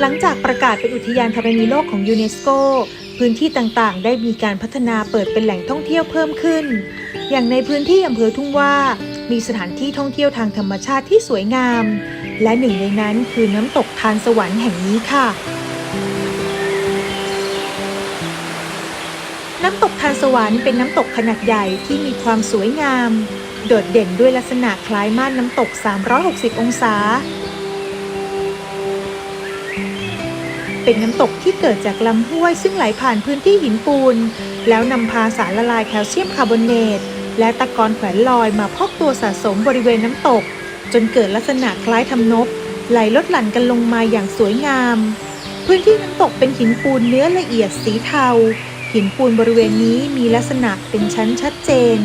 หลังจากประกาศเป็นอุทยานธรณีโลกของยูเนสโก พื้นที่ต่างๆ ได้มีการพัฒนาเปิดเป็นแหล่งท่องเที่ยวเพิ่มขึ้น อย่างในพื้นที่อำเภอทุ่งว่า มีสถานที่ท่องเที่ยวทางธรรมชาติที่สวยงาม และหนึ่งในนั้นคือน้ำตกทานสวรรค์แห่งนี้ค่ะน้ำตกทานสวรรค์เป็นน้ำตกขนาดใหญ่ที่มีความสวยงาม โดดเด่นด้วยลักษณะคล้ายม่านน้ำตก 360 องศา เป็นน้ำตกที่เกิดจากลำห้วยซึ่งไหลผ่านพื้นที่หินปูน แล้วนำพาสารละลายแคลเซียมคาร์บอเนต และตะกอนแขวนลอยมาพอกตัวสะสมบริเวณน้ำตก จนเกิดลักษณะคล้ายทำนบ ไหลลดหลั่นกันลงมาอย่างสวยงาม พื้นที่น้ำตกเป็นหินปูนเนื้อละเอียดสีเทา หินปูนบริเวณนี้มีลักษณะเป็นชั้นชัดเจน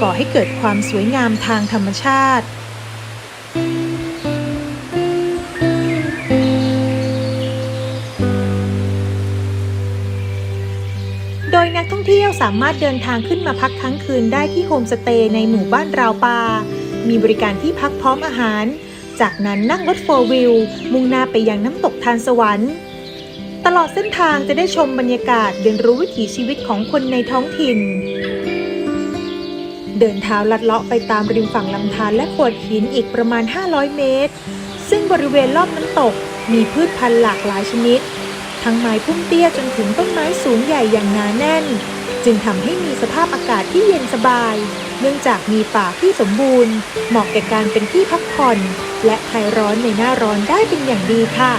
ก่อให้เกิดความสวยงามทางธรรมชาติ ดยนักท่องเที่ยวสามารถเดินทางขึ้นมาพักค้างคืนได้ที่โฮมสเตย์ในหมู่บ้านราวปา มีบริการที่พักพร้อมอาหาร จากนั้นนั่งรถโฟร์วิวมุ่งหน้าไปยังน้ำตกทานสวรรค์ตลอดเส้นทางจะได้ชมบรรยากาศเรียนรู้วิถีชีวิตของคนในท้องถิ่น เดินเท้าลัดเลาะไปตามริมฝั่งลำธารและโขดหินอีกประมาณ 500 เมตร ซึ่งบริเวณรอบน้ำตกมีพืชพันธุ์หลากหลายชนิด ทั้งไม้พุ่มเตี้ยจนถึงต้นไม้สูงใหญ่อย่างหนาแน่น จึงทำให้มีสภาพอากาศที่เย็นสบาย เนื่องจากมีป่าที่สมบูรณ์ เหมาะแก่การเป็นที่พักผ่อน และคลายร้อนในหน้าร้อนได้เป็นอย่างดีค่ะ